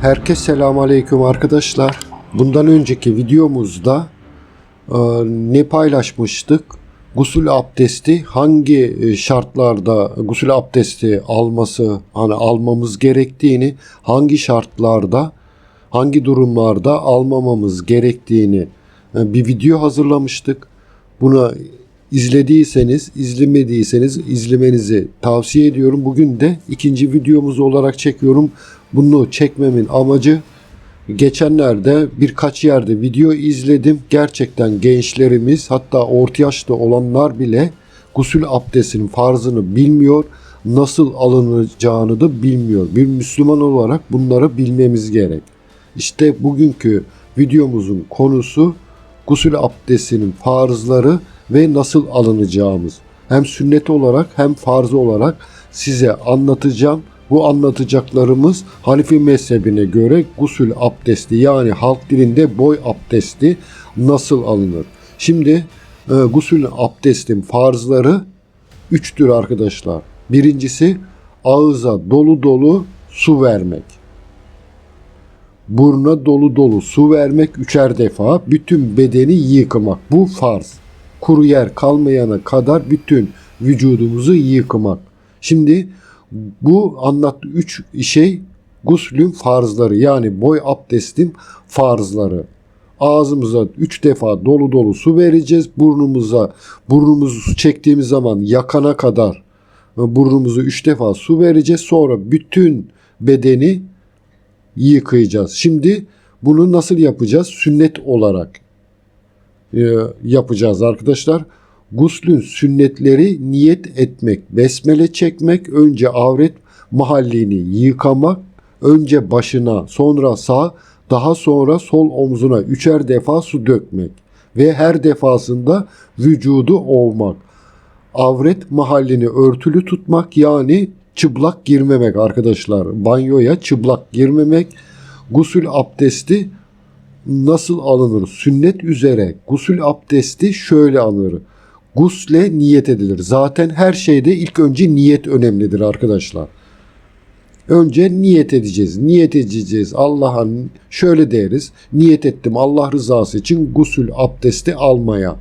Herkese selamun aleyküm arkadaşlar. Bundan önceki videomuzda e, ne paylaşmıştık? Gusül abdesti hangi e, şartlarda gusül abdesti alması hani almamız gerektiğini, hangi şartlarda, hangi durumlarda almamamız gerektiğini e, bir video hazırlamıştık. Bunu izlediyseniz, izlemediyseniz izlemenizi tavsiye ediyorum. Bugün de ikinci videomuz olarak çekiyorum. Bunu çekmemin amacı geçenlerde birkaç yerde video izledim. Gerçekten gençlerimiz hatta orta yaşta olanlar bile gusül abdestinin farzını bilmiyor. Nasıl alınacağını da bilmiyor. Bir Müslüman olarak bunları bilmemiz gerek. İşte bugünkü videomuzun konusu gusül abdestinin farzları ve nasıl alınacağımız. Hem sünnet olarak hem farzı olarak size anlatacağım. Bu anlatacaklarımız Hanifi mezhebine göre gusül abdesti yani halk dilinde boy abdesti nasıl alınır? Şimdi e, gusül abdestin farzları üçtür arkadaşlar. Birincisi ağıza dolu dolu su vermek. Buruna dolu dolu su vermek üçer defa. Bütün bedeni yıkamak. Bu farz. Kuru yer kalmayana kadar bütün vücudumuzu yıkamak. Şimdi bu anlattığı üç şey guslün farzları yani boy abdestin farzları. Ağzımıza üç defa dolu dolu su vereceğiz. Burnumuza burnumuzu su çektiğimiz zaman yakana kadar burnumuzu üç defa su vereceğiz. Sonra bütün bedeni yıkayacağız. Şimdi bunu nasıl yapacağız? Sünnet olarak e, yapacağız arkadaşlar. Guslün sünnetleri niyet etmek, besmele çekmek, önce avret mahallini yıkamak, önce başına, sonra sağ, daha sonra sol omzuna üçer defa su dökmek ve her defasında vücudu ovmak. Avret mahallini örtülü tutmak yani çıplak girmemek arkadaşlar. Banyoya çıplak girmemek. Gusül abdesti nasıl alınır? Sünnet üzere gusül abdesti şöyle alınır. Gusle niyet edilir. Zaten her şeyde ilk önce niyet önemlidir arkadaşlar. Önce niyet edeceğiz. Niyet edeceğiz. Allah'a şöyle deriz. Niyet ettim Allah rızası için gusül abdesti almaya.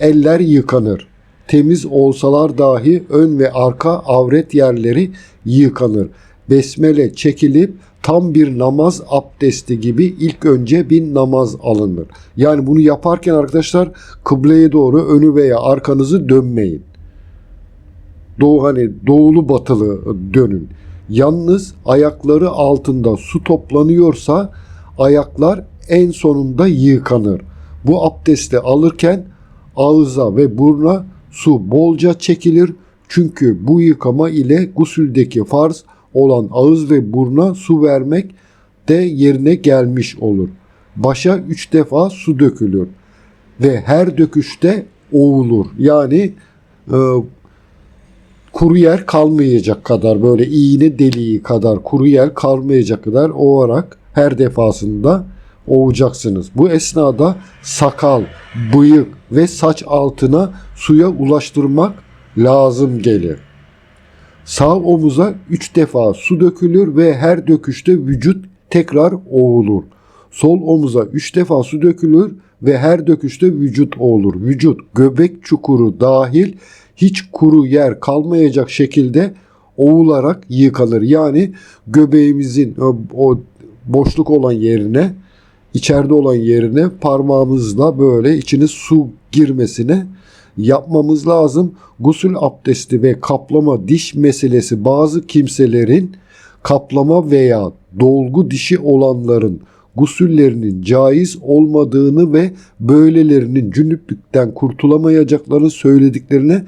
Eller yıkanır. Temiz olsalar dahi ön ve arka avret yerleri yıkanır. Besmele çekilip tam bir namaz abdesti gibi ilk önce bir namaz alınır. Yani bunu yaparken arkadaşlar kıbleye doğru önü veya arkanızı dönmeyin. Doğu hani doğulu batılı dönün. Yalnız ayakları altında su toplanıyorsa ayaklar en sonunda yıkanır. Bu abdesti alırken ağıza ve burna su bolca çekilir. Çünkü bu yıkama ile gusüldeki farz olan ağız ve burna su vermek de yerine gelmiş olur. Başa üç defa su dökülür ve her döküşte oğulur. Yani e, kuru yer kalmayacak kadar böyle iğne deliği kadar kuru yer kalmayacak kadar ovarak her defasında ovacaksınız. Bu esnada sakal, bıyık ve saç altına suya ulaştırmak lazım gelir. Sağ omuza üç defa su dökülür ve her döküşte vücut tekrar oğulur. Sol omuza üç defa su dökülür ve her döküşte vücut oğulur. Vücut göbek çukuru dahil hiç kuru yer kalmayacak şekilde oğularak yıkanır. Yani göbeğimizin o, boşluk olan yerine içeride olan yerine parmağımızla böyle içine su girmesine yapmamız lazım. Gusül abdesti ve kaplama diş meselesi bazı kimselerin kaplama veya dolgu dişi olanların gusüllerinin caiz olmadığını ve böylelerinin cünüplükten kurtulamayacaklarını söylediklerine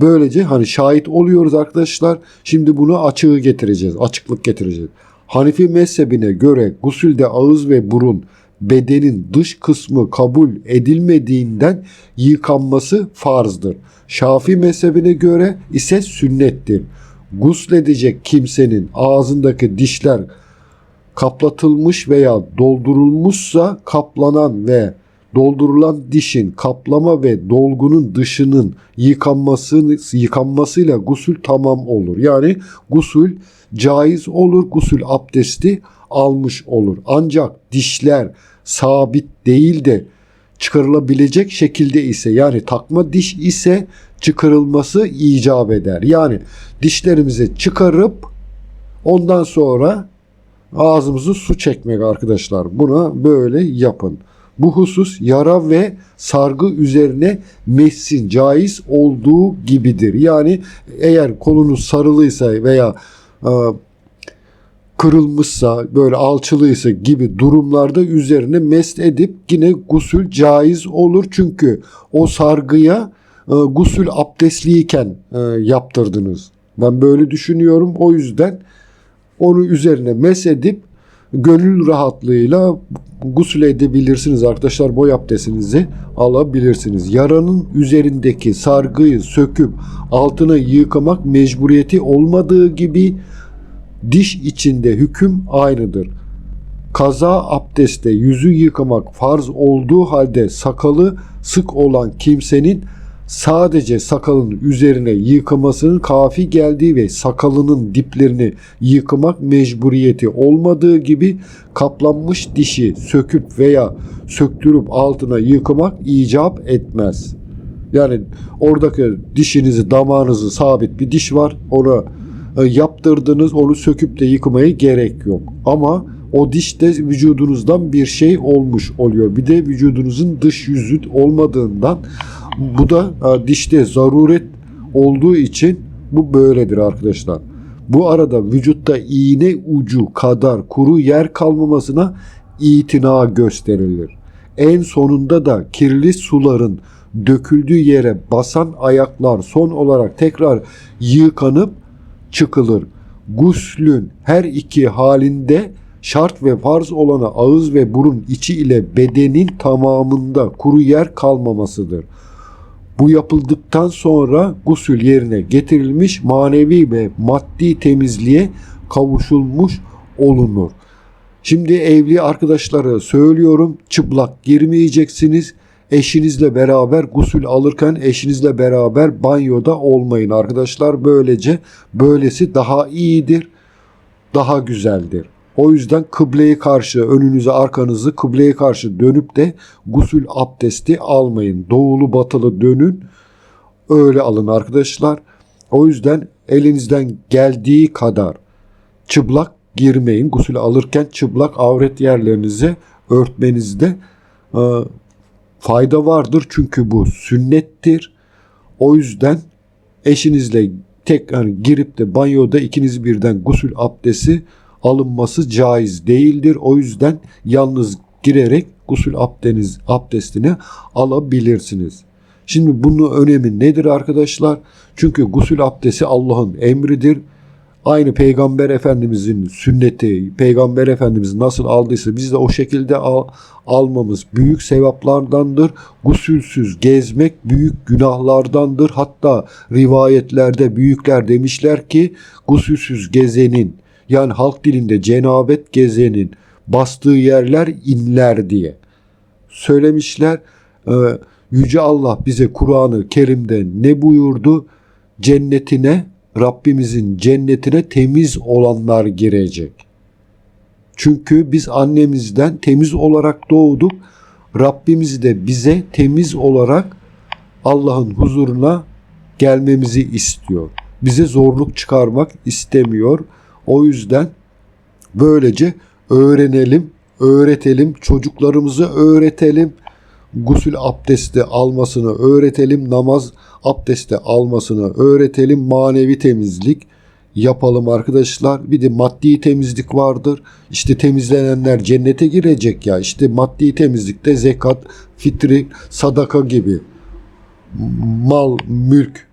böylece hani şahit oluyoruz arkadaşlar. Şimdi bunu açığı getireceğiz, açıklık getireceğiz. Hanifi mezhebine göre gusülde ağız ve burun bedenin dış kısmı kabul edilmediğinden yıkanması farzdır. Şafi mezhebine göre ise sünnettir. Gusledecek kimsenin ağzındaki dişler kaplatılmış veya doldurulmuşsa kaplanan ve doldurulan dişin kaplama ve dolgunun dışının yıkanması yıkanmasıyla gusül tamam olur. Yani gusül caiz olur, gusül abdesti almış olur. Ancak dişler sabit değil de çıkarılabilecek şekilde ise yani takma diş ise çıkarılması icap eder. Yani dişlerimizi çıkarıp ondan sonra ağzımızı su çekmek arkadaşlar. Buna böyle yapın. Bu husus yara ve sargı üzerine messin caiz olduğu gibidir. Yani eğer kolunuz sarılıysa veya e, kırılmışsa böyle alçılıysa gibi durumlarda üzerine mest edip yine gusül caiz olur. Çünkü o sargıya e, gusül abdestliyken e, yaptırdınız. Ben böyle düşünüyorum. O yüzden onu üzerine mes edip gönül rahatlığıyla gusül edebilirsiniz arkadaşlar. Boy abdestinizi alabilirsiniz. Yaranın üzerindeki sargıyı söküp altına yıkamak mecburiyeti olmadığı gibi diş içinde hüküm aynıdır. Kaza abdeste yüzü yıkamak farz olduğu halde sakalı sık olan kimsenin sadece sakalın üzerine yıkamasının kafi geldiği ve sakalının diplerini yıkamak mecburiyeti olmadığı gibi kaplanmış dişi söküp veya söktürüp altına yıkamak icap etmez. Yani oradaki dişinizi, damağınızı sabit bir diş var. Onu e, yaptırdınız, onu söküp de yıkamaya gerek yok. Ama o diş de vücudunuzdan bir şey olmuş oluyor. Bir de vücudunuzun dış yüzü olmadığından bu da dişte zaruret olduğu için bu böyledir arkadaşlar. Bu arada vücutta iğne ucu kadar kuru yer kalmamasına itina gösterilir. En sonunda da kirli suların döküldüğü yere basan ayaklar son olarak tekrar yıkanıp çıkılır. Guslün her iki halinde şart ve farz olana ağız ve burun içi ile bedenin tamamında kuru yer kalmamasıdır. Bu yapıldıktan sonra gusül yerine getirilmiş manevi ve maddi temizliğe kavuşulmuş olunur. Şimdi evli arkadaşlara söylüyorum çıplak girmeyeceksiniz. Eşinizle beraber gusül alırken eşinizle beraber banyoda olmayın arkadaşlar. Böylece böylesi daha iyidir, daha güzeldir. O yüzden kıbleye karşı önünüze arkanızı kıbleye karşı dönüp de gusül abdesti almayın. Doğulu batılı dönün öyle alın arkadaşlar. O yüzden elinizden geldiği kadar çıplak girmeyin. Gusül alırken çıplak avret yerlerinizi örtmenizde e, fayda vardır. Çünkü bu sünnettir. O yüzden eşinizle tek yani girip de banyoda ikiniz birden gusül abdesti alınması caiz değildir. O yüzden yalnız girerek gusül abdeniz, abdestini alabilirsiniz. Şimdi bunun önemi nedir arkadaşlar? Çünkü gusül abdesti Allah'ın emridir. Aynı Peygamber Efendimizin sünneti, Peygamber Efendimiz nasıl aldıysa biz de o şekilde al, almamız büyük sevaplardandır. Gusülsüz gezmek büyük günahlardandır. Hatta rivayetlerde büyükler demişler ki gusülsüz gezenin yani halk dilinde cenabet gezenin bastığı yerler inler diye söylemişler. Ee, Yüce Allah bize Kur'an-ı Kerim'de ne buyurdu? Cennetine, Rabbimizin cennetine temiz olanlar girecek. Çünkü biz annemizden temiz olarak doğduk. Rabbimiz de bize temiz olarak Allah'ın huzuruna gelmemizi istiyor. Bize zorluk çıkarmak istemiyor. O yüzden böylece öğrenelim, öğretelim, çocuklarımızı öğretelim. Gusül abdesti almasını öğretelim, namaz abdesti almasını öğretelim, manevi temizlik yapalım arkadaşlar. Bir de maddi temizlik vardır. İşte temizlenenler cennete girecek ya. İşte maddi temizlikte zekat, fitri, sadaka gibi mal, mülk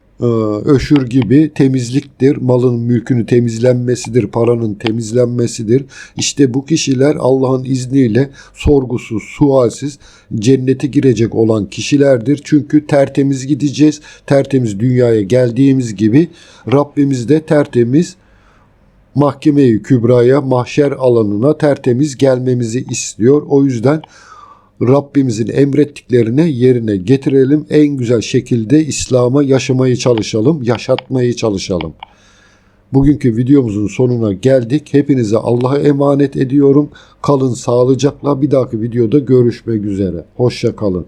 öşür gibi temizliktir. Malın mülkünü temizlenmesidir. Paranın temizlenmesidir. İşte bu kişiler Allah'ın izniyle sorgusuz, sualsiz cennete girecek olan kişilerdir. Çünkü tertemiz gideceğiz. Tertemiz dünyaya geldiğimiz gibi Rabbimiz de tertemiz mahkemeyi kübraya, mahşer alanına tertemiz gelmemizi istiyor. O yüzden Rabbimizin emrettiklerine yerine getirelim. En güzel şekilde İslam'a yaşamayı çalışalım, yaşatmayı çalışalım. Bugünkü videomuzun sonuna geldik. Hepinize Allah'a emanet ediyorum. Kalın sağlıcakla. Bir dahaki videoda görüşmek üzere. Hoşça kalın.